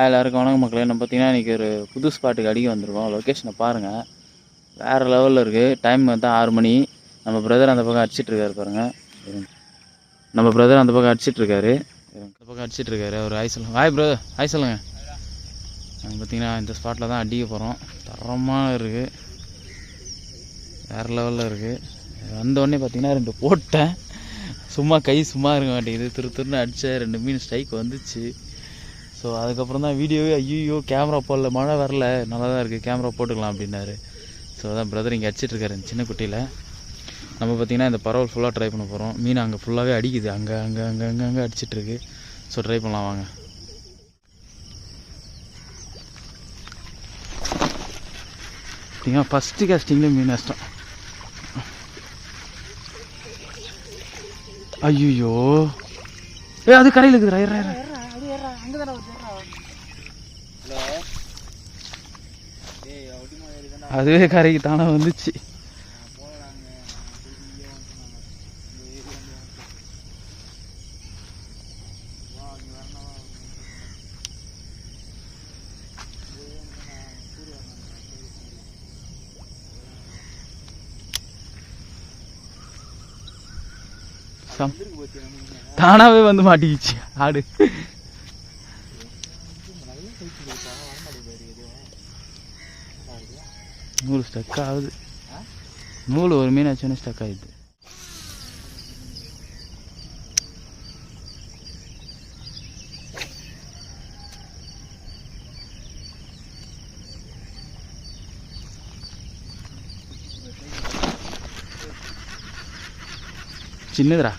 எல்லாருக்கும் வணக்கம் மக்களே. நம்ம பார்த்தீங்கன்னா இன்றைக்கி ஒரு புது ஸ்பாட்டுக்கு அடிக்க வந்திருக்கோம். லொக்கேஷனை பாருங்கள் வேறு லெவலில் இருக்குது டைம் வந்து ஆறு மணி. நம்ம பிரதர் அந்த பக்கம் அடிச்சிட்ருக்காரு பாருங்கள் நம்ம பிரதர் அந்த பக்கம் அடிச்சிட்ருக்காரு அந்த பக்கம் அடிச்சிட்டு அவர் ஒரு ஹாய் சொல்லுங்க. ஹாய் பிரதர் ஹாய் சொல்லுங்கள் நாங்கள் பார்த்தீங்கன்னா இந்த ஸ்பாட்டில் தான் அடிக்க போகிறோம் தரமாக இருக்குது வேறு லெவலில் இருக்குது வந்தோடனே பார்த்தீங்கன்னா ரெண்டு போட்டேன். சும்மா கை சும்மா இருக்க மாட்டேங்குது. திரு திருன்னு அடித்தேன் ரெண்டு மீன் ஸ்ட்ரைக் வந்துச்சு. ஸோ அதுக்கப்புறம் தான் வீடியோவே ஐயோ கேமரா போடல மழை வரல. நல்லா தான் இருக்குது கேமரா போட்டுக்கலாம் அப்படின்னாரு. ஸோ அதான் பிரதர் இங்கே அடிச்சிட்ருக்காரு சின்ன குட்டியில். நம்ம பார்த்தீங்கன்னா இந்த பரவல் ஃபுல்லாக ட்ரை பண்ண போகிறோம் மீன் அங்கே ஃபுல்லாகவே அடிக்குது. அங்கே அங்கே அங்கே அங்கே அங்கே அடிச்சிட்ருக்கு ஸோ ட்ரை பண்ணலாம் வாங்க. பார்த்தீங்கன்னா ஃபஸ்ட்டு கேஸ்டிங்லேயே மீன் நஷ்டம். ஐயோ ஏ அது கரையில் இருக்குது. ரயர் இறா அதுவே கரைக்கு தானே வந்துச்சு. தானாவே வந்து மாட்டிக்கிச்சு ஆடு. ಮೂರು ಸ್ಟಕ್ಕ ಹೌದು. ನೂರು ಮೀನಾಚೆನೇ ಸ್ಟಕ್ ಆಯಿತು ಚಿನ್ನದ್ರಾ?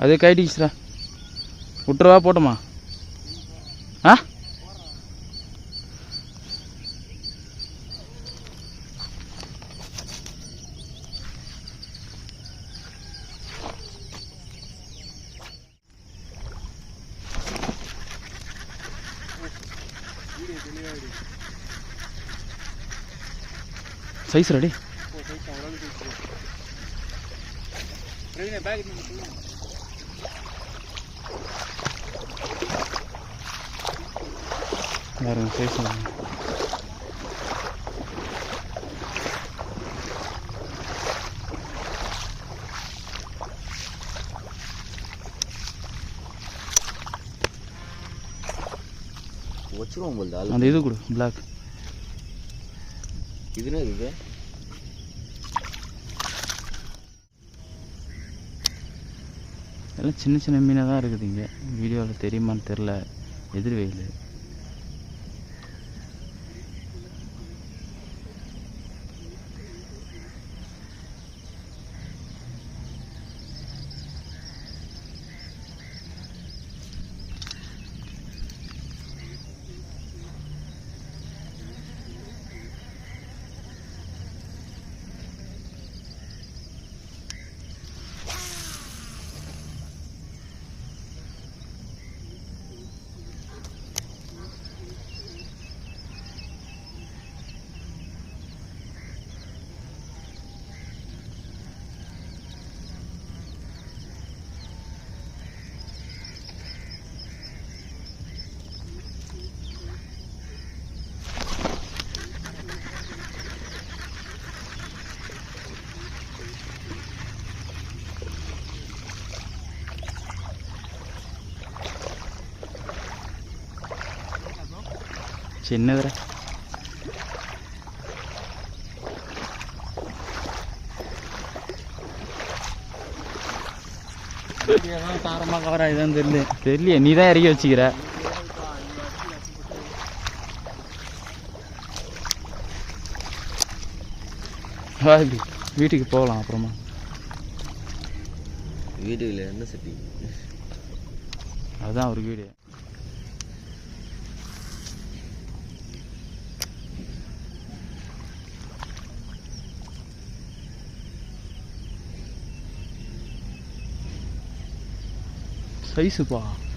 அது கைட்டிச்சுடா விட்டுறவா போட்டோமா? ஆ? Size ready. பேக் பாருங்க சைஸ் வச்சிருவோம் போல் அந்த இது கொடு பிளாக் இதுன்னு இருக்கு எல்லாம் சின்ன சின்ன மீனாக தான் இருக்குது இங்கே. வீடியோவில் தெரியுமான்னு தெரில. எதிர் வெயில் சின்னதுடா தாரமாக கவர் ஆகிதான் தெரியல தெரியல. நீ தான் இறக்கி வச்சுக்கிற. வீட்டுக்கு போகலாம் அப்புறமா. வீடுல என்ன சட்டி அதுதான் ஒரு வீடு. Facebook 啊。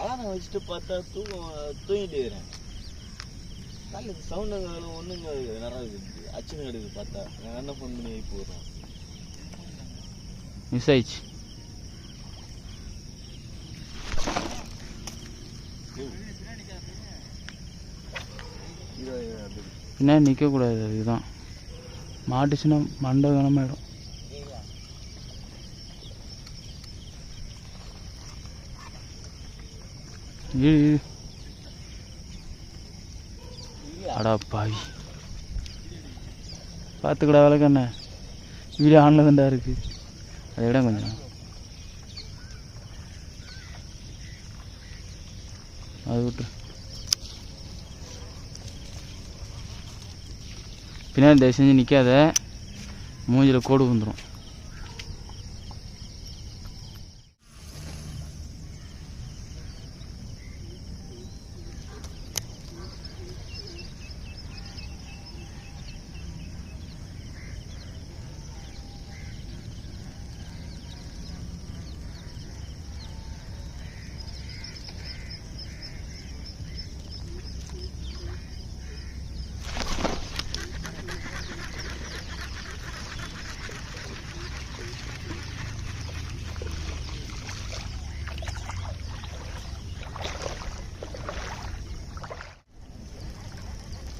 Ah, onde tu pata tu, tu காலையில் சவுண்டுங்க ஒன்றுங்க நிறைய அச்சுங்க கிடைக்குது பார்த்தா. நான் என்ன ஃபோன் பண்ணி இப்போ வரும் மிஸ் ஆயிடுச்சு. என்ன நிற்கக்கூடாது அதுதான். மாட்டுச்சுன்னா மண்டை கனமாயிடும் இரு இரு அடா பாவி. பார்த்துக்கடா விளக்கண்ண வீடியோ ஆனில் தான்டா இருக்கு. அதை விட கொஞ்சம் அது விட்டு பின்னாடி தயவு செஞ்சு நிற்காத மூஞ்சில் கோடு வந்துடும்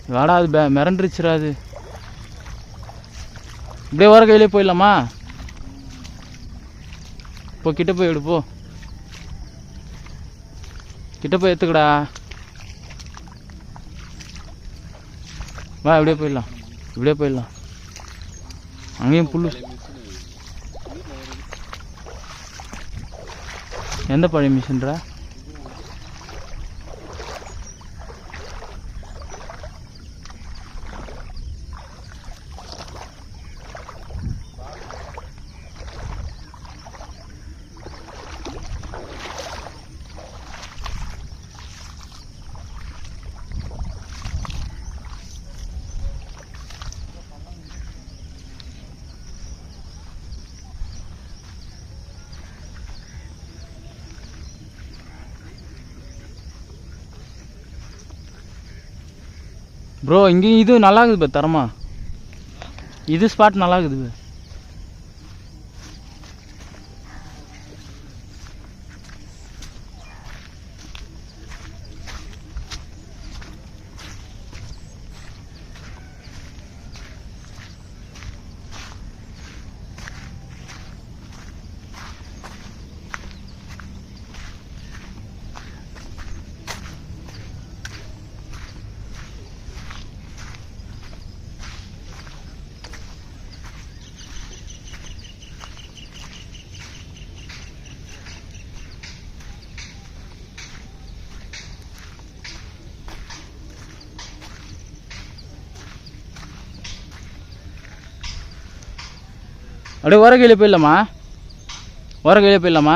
வாடா அது மிரண்டுருச்சுரா அது. இப்படியே வர கையிலே போயிடலாமா? போ கிட்ட போய் எடு போ. கிட்ட போய் எடுத்துக்கடா. வா இப்படியே போயிடலாம். இப்படியே போயிடலாம். அங்கேயும் புல்லு. எந்த பழைய மிஷின்றா ப்ரோ இங்கேயும் இது நல்லா இருக்குது பே தரமா? இது ஸ்பாட் நல்லா இருக்குது அப்படியே ஓர கையில் போயிடலாமா? ஓர கையில் போயிடலாமா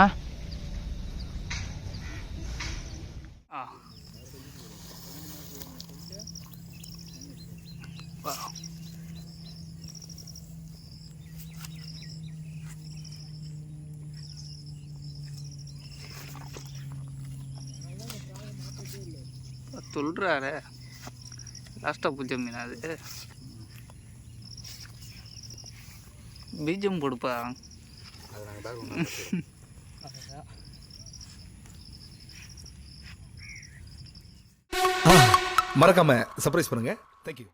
சொல்கிறாரு லாஸ்ட்டாக பூஜை மீன் அது. பீஜம் கொடுப்பா மறக்காம சர்ப்ரைஸ் பண்ணுங்க. தேங்க்யூ